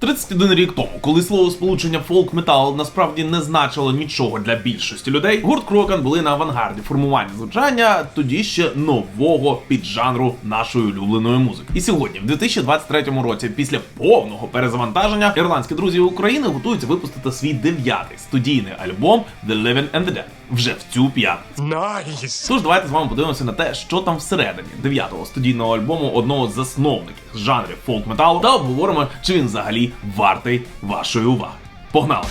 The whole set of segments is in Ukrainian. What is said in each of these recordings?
31 рік тому, коли слово сполучення фолк метал насправді не значило нічого для більшості людей, гурт Крокан були на авангарді формування звучання тоді ще нового піджанру нашої улюбленої музики. І сьогодні, в 2023 році, після повного перезавантаження, ірландські друзі України готуються випустити свій дев'ятий студійний альбом The Living and the Dead вже в цю п'ятницю. Nice. Тож давайте з вами подивимося на те, що там всередині дев'ятого студійного альбому одного з засновників жанрів фолк металу, та обговоримо, чи він взагалі вартий вашої уваги. Погнали!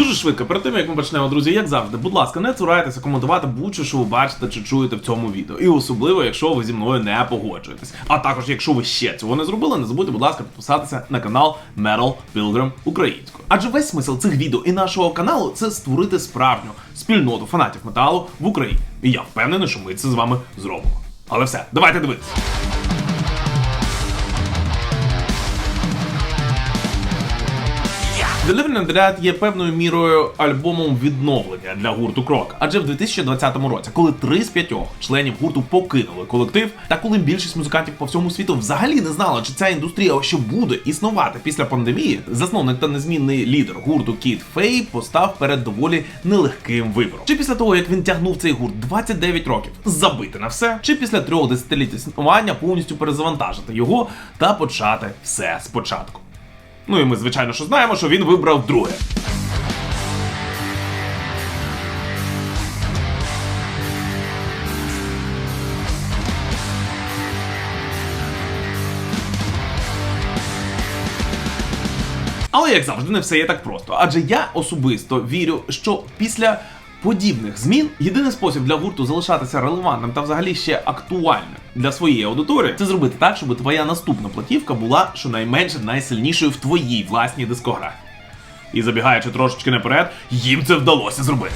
Дуже швидко, перед тим як ми почнемо, друзі, як завжди, будь ласка, не цурайтеся коментувати будь-що, що ви бачите чи чуєте в цьому відео. І особливо, якщо ви зі мною не погоджуєтесь. А також, якщо ви ще цього не зробили, не забудьте, будь ласка, підписатися на канал Metal Pilgrim українською. Адже весь смисл цих відео і нашого каналу це створити справжню спільноту фанатів металу в Україні. І я впевнений, що ми це з вами зробимо. Але все, давайте дивитися. The Living and Dead є певною мірою альбомом відновлення для гурту Крока. Адже в 2020 році, коли три з п'ятьох членів гурту покинули колектив, та коли більшість музикантів по всьому світу взагалі не знала, чи ця індустрія ще буде існувати після пандемії, засновник та незмінний лідер гурту Кіт Фей постав перед доволі нелегким вибором. Чи після того, як він тягнув цей гурт 29 років, забити на все, чи після трьох десятиліть існування повністю перезавантажити його та почати все спочатку. Ну і ми, звичайно, що знаємо, що він вибрав друге. Але як завжди, не все є так просто. Адже я особисто вірю, що після подібних змін єдиний спосіб для гурту залишатися релевантним та взагалі ще актуальним для своєї аудиторії це зробити так, щоб твоя наступна платівка була щонайменше найсильнішою в твоїй власній дискографії. І забігаючи трошечки наперед, їм це вдалося зробити.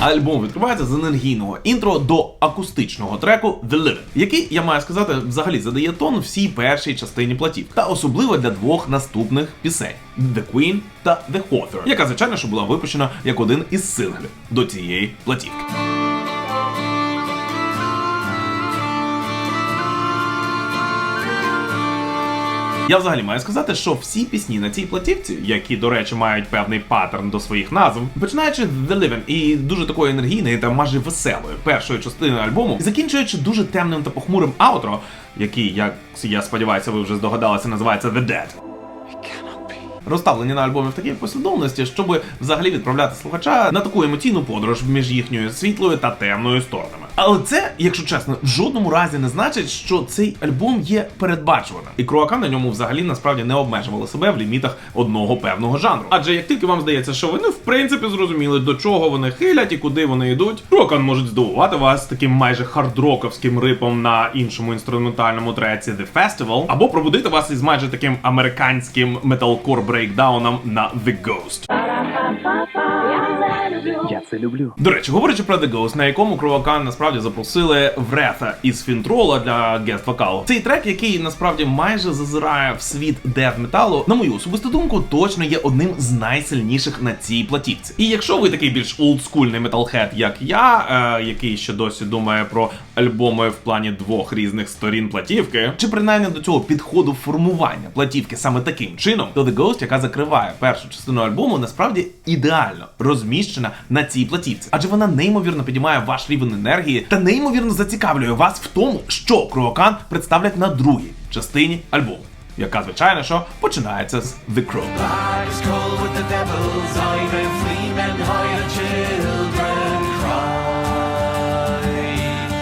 Альбом відкривається з енергійного інтро до акустичного треку The Living, який, я маю сказати, взагалі задає тон всій першій частині платів, та особливо для двох наступних пісень The Queen та The Author, яка звичайно що була випущена як один із синглів до цієї платівки. Я взагалі маю сказати, що всі пісні на цій платівці, які, до речі, мають певний паттерн до своїх назв, починаючи The Living і дуже такої енергійної та майже веселої першої частини альбому, і закінчуючи дуже темним та похмурим аутро, який, як я сподіваюся, ви вже здогадалися, називається The Dead. Розставлені на альбомі в такій послідовності, щоб взагалі відправляти слухача на таку емоційну подорож між їхньою світлою та темною сторонами. Але це, якщо чесно, в жодному разі не значить, що цей альбом є передбачуваним. І Круака на ньому взагалі насправді не обмежували себе в лімітах одного певного жанру. Адже як тільки вам здається, що вони в принципі зрозуміли, до чого вони хилять і куди вони йдуть, Крокан можуть здивувати вас таким майже хардроковським рипом на іншому інструментальному треці The Festival, або пробудити вас із майже таким американським металкор брейкдауном на The Ghost. Я це люблю. До речі, говорячи про The Ghost, на якому Кровакан насправді запросили Врета із Фінтрола для гест вокалу. Цей трек, який насправді майже зазирає в світ дев металу, на мою особисту думку, точно є одним з найсильніших на цій платівці. І якщо ви такий більш олдскульний металхед, як я, е, який ще досі думає про альбоми в плані двох різних сторін платівки, чи принаймні до цього підходу формування платівки саме таким чином, то The Ghost, яка закриває першу частину альбому, насправді ідеально розміщена на цій платівці, адже вона неймовірно підіймає ваш рівень енергії та неймовірно зацікавлює вас в тому, що Круокан представлять на другій частині альбому, яка звичайно що починається з The Crow.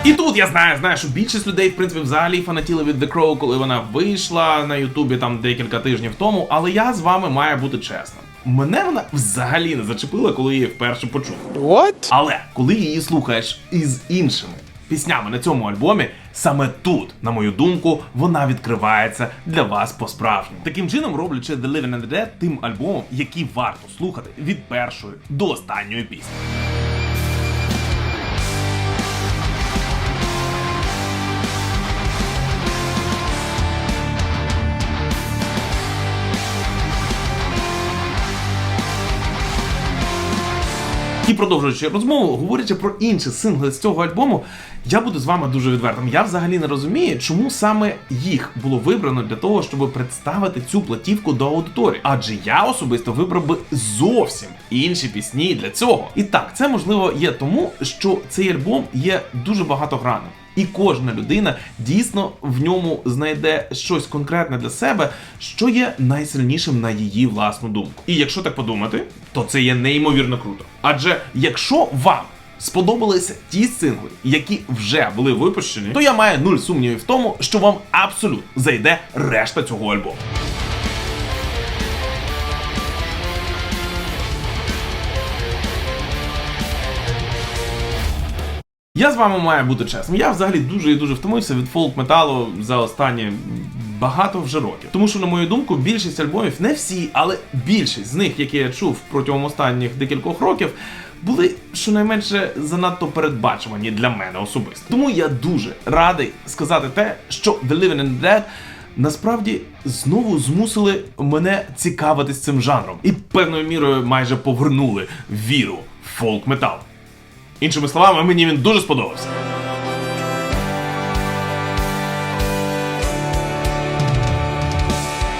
І тут я знаю, знаю, що більшість людей, в принципі, взагалі фанатіли від The Crow, коли вона вийшла на Ютубі там декілька тижнів тому. Але я з вами маю бути чесним. Мене вона взагалі не зачепила, коли її вперше почув. What? Але коли її слухаєш із іншими піснями на цьому альбомі, саме тут, на мою думку, вона відкривається для вас по-справжньому. Таким чином, роблячи The Living and the Dead тим альбомом, який варто слухати від першої до останньої пісні. Продовжуючи розмову, говорячи про інші сингли з цього альбому, я буду з вами дуже відвертим. Я взагалі не розумію, чому саме їх було вибрано для того, щоб представити цю платівку до аудиторії. Адже я особисто вибрав би зовсім інші пісні для цього. І так, це можливо є тому, що цей альбом є дуже багатогранним. І кожна людина дійсно в ньому знайде щось конкретне для себе, що є найсильнішим на її власну думку. І якщо так подумати, то це є неймовірно круто. Адже якщо вам сподобалися ті сингли, які вже були випущені, то я маю нуль сумнівів в тому, що вам абсолютно зайде решта цього альбому. Я з вами маю бути чесним. Я взагалі дуже і дуже втомився від фолк металу за останні багато вже років. Тому що, на мою думку, більшість альбомів, не всі, але більшість з них, які я чув протягом останніх декількох років, були щонайменше занадто передбачувані для мене особисто. Тому я дуже радий сказати те, що The Living and the Dead насправді знову змусили мене цікавитись цим жанром і певною мірою майже повернули віру в фолк метал. Іншими словами, мені він дуже сподобався.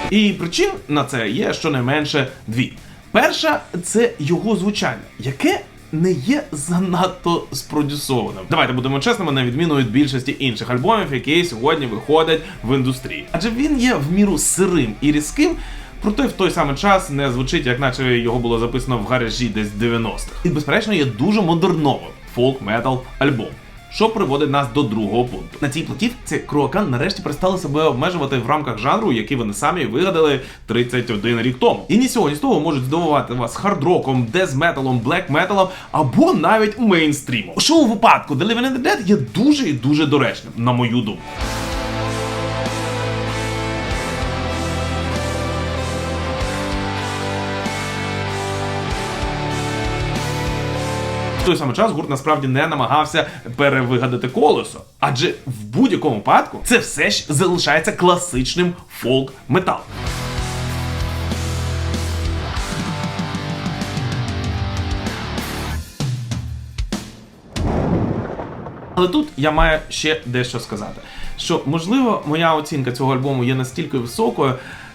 І причин на це є щонайменше дві. Перша це його звучання, яке не є занадто спродюсованим. Давайте будемо чесними, на відміну від більшості інших альбомів, які сьогодні виходять в індустрії. Адже він є в міру сирим і різким. Проте в той самий час не звучить, як наче його було записано в гаражі десь 90-х. І безперечно є дуже модерновим фолк-метал альбом. Що приводить нас до другого пункту. На цій платівці Круакан нарешті перестали себе обмежувати в рамках жанру, який вони самі вигадали 31 рік тому. І ні сьогодні з того можуть здивувати вас хардроком, дезметалом, блекметалом або навіть мейнстрімом. Що у випадку Living and the Dead є дуже і дуже доречним, на мою думку. В той самий час гурт насправді не намагався перевигадати колесо, адже в будь-якому випадку це все ж залишається класичним фолк-металом. Але тут я маю ще дещо сказати: що можливо моя оцінка цього альбому є настільки високою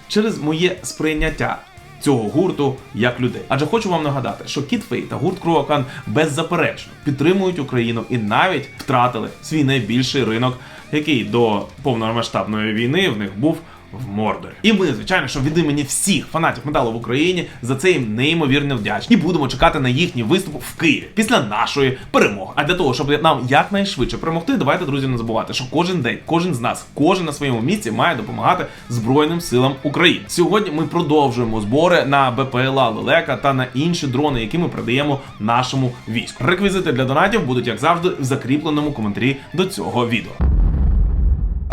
через моє сприйняття. Цього гурту як людей. Адже хочу вам нагадати, що Кіт Фей та гурт Круакан беззаперечно підтримують Україну і навіть втратили свій найбільший ринок, який до повномасштабної війни в них був в Мордорі. І ми, звичайно, що від імені всіх фанатів металу в Україні за це їм неймовірно вдячні. І будемо чекати на їхній виступ в Києві після нашої перемоги. А для того, щоб нам якнайшвидше перемогти, давайте, друзі, не забувати, що кожен день, кожен з нас, кожен на своєму місці має допомагати Збройним силам України. Сьогодні ми продовжуємо збори на БПЛА Лелека та на інші дрони, які ми продаємо нашому війську. Реквізити для донатів будуть, як завжди, в закріпленому коментарі до цього відео.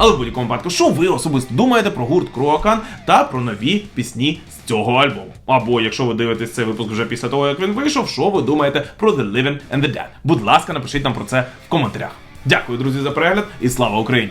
Але в будь-якому випадку, що ви особисто думаєте про гурт Крокан та про нові пісні з цього альбому? Або якщо ви дивитесь цей випуск вже після того, як він вийшов, що ви думаєте про The Living and the Dead? Будь ласка, напишіть нам про це в коментарях. Дякую, друзі, за перегляд і слава Україні!